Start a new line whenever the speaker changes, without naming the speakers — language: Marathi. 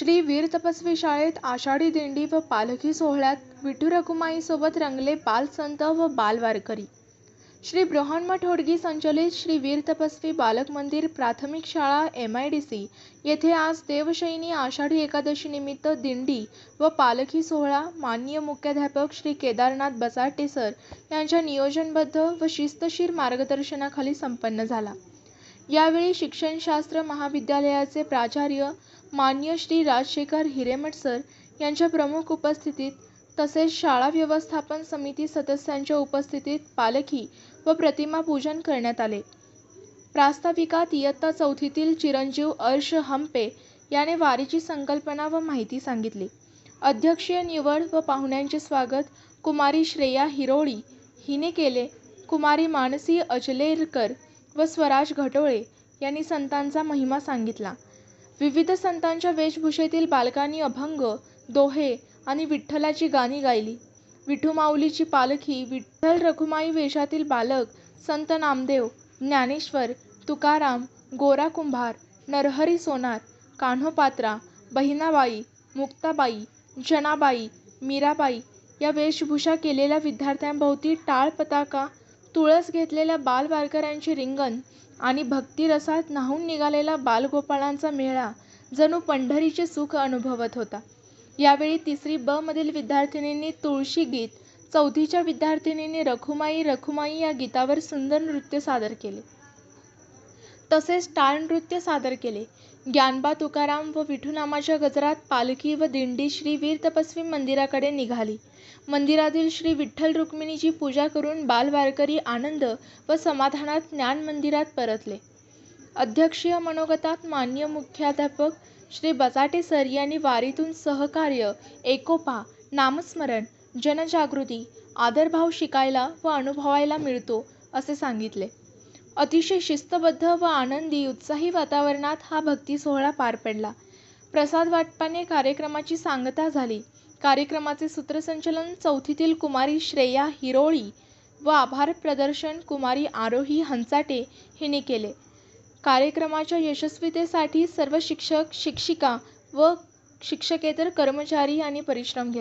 श्री वीर तपस्वी शाळेत आषाढी दिंडी व पालखी सोहळ्यात विठू रखुमाईसोबत रंगले बालसंत व बालवारकरी श्री बृहन्मठ होडगी संचलित श्री वीर तपस्वी बालक मंदिर प्राथमिक शाळा एम आय डी सी येथे आज देवशयनी आषाढी एकादशी निमित्त दिंडी व पालखी सोहळा माननीय मुख्याध्यापक श्री केदारनाथ बसाटे सर यांच्या नियोजनबद्ध व शिस्तशीर मार्गदर्शनाखाली संपन्न झाला. यावेळी शिक्षणशास्त्र महाविद्यालयाचे प्राचार्य मान्य श्री राजशेखर हिरेमठ सर यांच्या प्रमुख उपस्थितीत तसेच शाळा व्यवस्थापन समिती सदस्यांच्या उपस्थितीत पालखी व प्रतिमा पूजन करण्यात आले. प्रास्ताविकात इयत्ता चौथीतील चिरंजीव अर्श हंपे याने वारीची संकल्पना व माहिती सांगितली. अध्यक्षीय निवड व पाहुण्यांचे स्वागत कुमारी श्रेया हिरोळी हिने केले. कुमारी मानसी अजलेरकर व स्वराज घटोळे यांनी संतांचा महिमा सांगितला. विविध संतांच्या वेशभूषेतील बालकांनी अभंग दोहे आणि विठ्ठलाची गाणी गायली. विठुमाऊलीची पालखी विठ्ठल रखुमाई वेशातील बालक संत नामदेव ज्ञानेश्वर तुकाराम गोरा कुंभार नरहरी सोनार कान्होपात्रा बहिणाबाई मुक्ताबाई जनाबाई मीराबाई या वेशभूषा केलेल्या विद्यार्थ्यांभोवती टाळ पताका तुळस घेतलेल्या बालवारकऱ्यांची रिंगण आणि भक्तिरसात न्हाऊन निघालेला बालगोपाळांचा मेळा जणू पंढरीचे सुख अनुभवत होता. यावेळी तिसरी ब मधील विद्यार्थिनींनी तुळशी गीत चौथीच्या विद्यार्थिनींनी रखुमाई रखुमाई या गीतावर सुंदर नृत्य सादर केले. तसेच टाळ नृत्य सादर केले. ज्ञानबा तुकाराम व विठुनामाच्या गजरात पालखी व दिंडी श्री वीर तपस्वी मंदिराकडे निघाली. मंदिरातील श्री विठ्ठल रुक्मिणीची पूजा करून बालवारकरी आनंद व समाधानात ज्ञान मंदिरात परतले. अध्यक्षीय मनोगतात मान्य मुख्याध्यापक श्री बचाटे सर यांनी वारीतून सहकार्य एकोपा नामस्मरण जनजागृती आदरभाव शिकायला व अनुभवायला मिळतो असे सांगितले. अतिशय शिस्तबद्ध व आनंदी उत्साही वातावरणात हा भक्ती सोहळा पार पडला. प्रसाद वाटपाने कार्यक्रमाची सांगता झाली. कार्यक्रमाचे सूत्रसंचलन चौथीतील कुमारी श्रेया हिरोळी व आभार प्रदर्शन कुमारी आरोही हंचाटे हिने केले. कार्यक्रमाच्या यशस्वीतेसाठी सर्व शिक्षक शिक्षिका व शिक्षकेतर कर्मचारी यांनी परिश्रम घेतले.